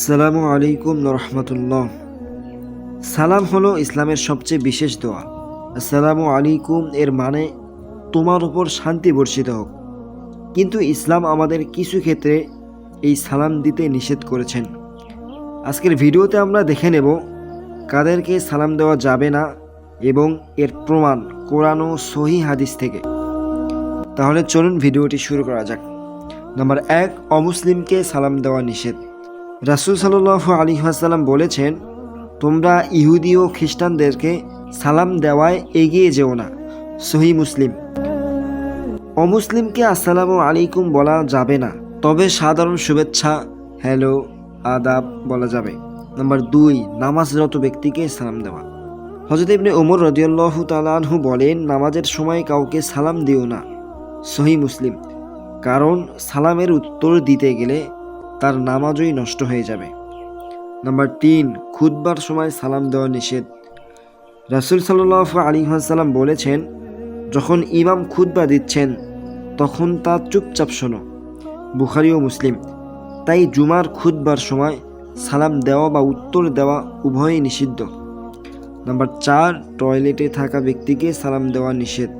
আসসালামু আলাইকুম রহমতুল্লাহ সালাম হলো ইসলামের সবচেয়ে বিশেষ দোয়া। আসসালামু আলাইকুম এর মানে তোমার উপর শান্তি বর্ষিত হোক। কিন্তু ইসলাম আমাদের কিছু ক্ষেত্রে এই সালাম দিতে নিষেধ করেছেন। আজকের ভিডিওতে আমরা দেখে নেব কাদেরকে সালাম দেওয়া যাবে না এবং এর প্রমাণ কোরআন ও সহি হাদিস থেকে। তাহলে চলুন ভিডিওটি শুরু করা যাক। নাম্বার এক, অমুসলিমকে সালাম দেওয়া নিষেধ। রাসুল সাল্লাহ আলী আসাল্লাম বলেছেন, তোমরা ইহুদি ও খ্রিস্টানদেরকে সালাম দেওয়ায় এগিয়ে যেও না। সহি মুসলিম। অমুসলিমকে আসসালামু আলাইকুম বলা যাবে না, তবে সাধারণ শুভেচ্ছা, হ্যালো, আদাব বলা যাবে। নাম্বার দুই, নামাজরত ব্যক্তিকে সালাম দেওয়া। হজরত ইবনে ওমর রদিয়াল্লাহ তালাহু বলেন, নামাজের সময় কাউকে সালাম দিও না। সহি মুসলিম। কারণ, সালামের উত্তর দিতে গেলে তার নামাজই নষ্ট হয়ে যাবে। নাম্বার তিন খুদবার সময় সালাম দেওয়া নিষেধ। রাসুল সাল্লাহ আলী বলেছেন, যখন ইমাম খুদবা দিচ্ছেন, তখন তা চুপচাপ শোনো। বুখারি ও মুসলিম, তাই জুমার খুদবার সময় সালাম দেওয়া বা উত্তর দেওয়া উভয়ই নিষিদ্ধ। নাম্বার চার, টয়লেটে থাকা ব্যক্তিকে সালাম দেওয়া নিষেধ।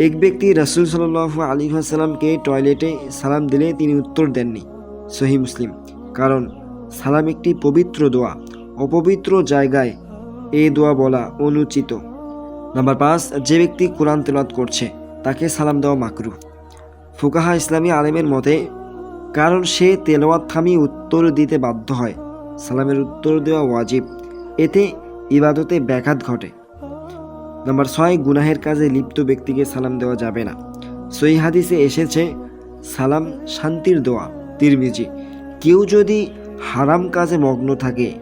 এক ব্যক্তি রাসুল সাল্লাহ আলী সাল্লামকে টয়লেটে সালাম দিলে তিনি উত্তর দেননি। সহি মুসলিম। কারণ সালাম একটি পবিত্র দোয়া। অপবিত্র জায়গায় এই দোয়া বলা অনুচিত। নাম্বার পাঁচ, যে ব্যক্তি কোরআন তেলাত করছে, তাকে সালাম দেওয়া মাকরু ফুকাহা ইসলামী আলেমের মতে, কারণ সে তেলাওয়াত থামিয়ে উত্তর দিতে বাধ্য হয়। সালামের উত্তর দেওয়া ওয়াজিব। এতে ইবাদতে ব্যাঘাত ঘটে। নাম্বার ছয়, গুনাহের কাজে লিপ্ত ব্যক্তিকে সালাম দেওয়া যাবে না। সই হাদিসে এসেছে, সালাম শান্তির দোয়া। তিরমিজি। কেউ যদি হারাম কাজে মগ্ন থাকে,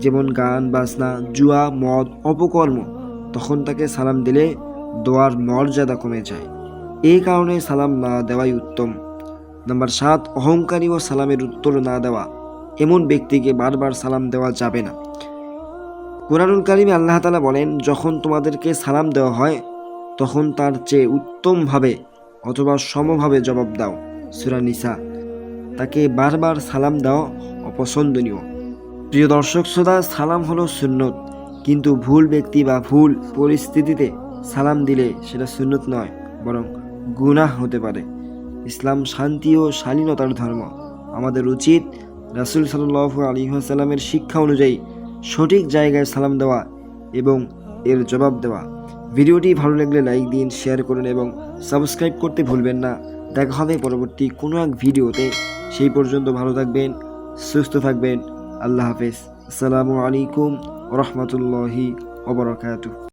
যেমন গান, বাজনা, জুয়া, মদ, অপকর্ম, তখন তাকে সালাম দিলে দোয়ার মর্যাদা কমে যায়। এই কারণে সালাম না দেওয়াই উত্তম। নাম্বার সাত, অহংকারী ও সালামের উত্তর না দেওয়া। এমন ব্যক্তিকে বারবার সালাম দেওয়া যাবে না। কোরআনুল কারিমে আল্লাহ তালা বলেন, যখন তোমাদেরকে সালাম দেওয়া হয়, তখন তার চেয়ে উত্তমভাবে অথবা সমভাবে জবাব দাও। সুরা নিসা। তাকে বারবার সালাম দেওয়া অপছন্দনীয়। প্রিয় দর্শক শ্রোতা, সালাম হলো সুন্নত। কিন্তু ভুল ব্যক্তি বা ভুল পরিস্থিতিতে সালাম দিলে সেটা সুন্নত নয়, বরং গুনাহ হতে পারে। ইসলাম শান্তি ও শালীনতার ধর্ম। আমাদের উচিত রাসুল সাল্লাহ আলী সাল্লামের শিক্ষা অনুযায়ী সঠিক জায়গায় সালাম দেওয়া এবং এর জবাব দেওয়া। ভিডিওটি ভালো লাগলে লাইক দিন শেয়ার করুন এবং সাবস্ক্রাইব করতে ভুলবেন না। দেখা হবে পরবর্তী কোনো এক ভিডিওতে। সেই পর্যন্ত ভালো থাকবেন, সুস্থ থাকবেন। আল্লাহ হাফেজ। আসসালামু আলাইকুম রহমতুল্লাহি ওবরাকাতু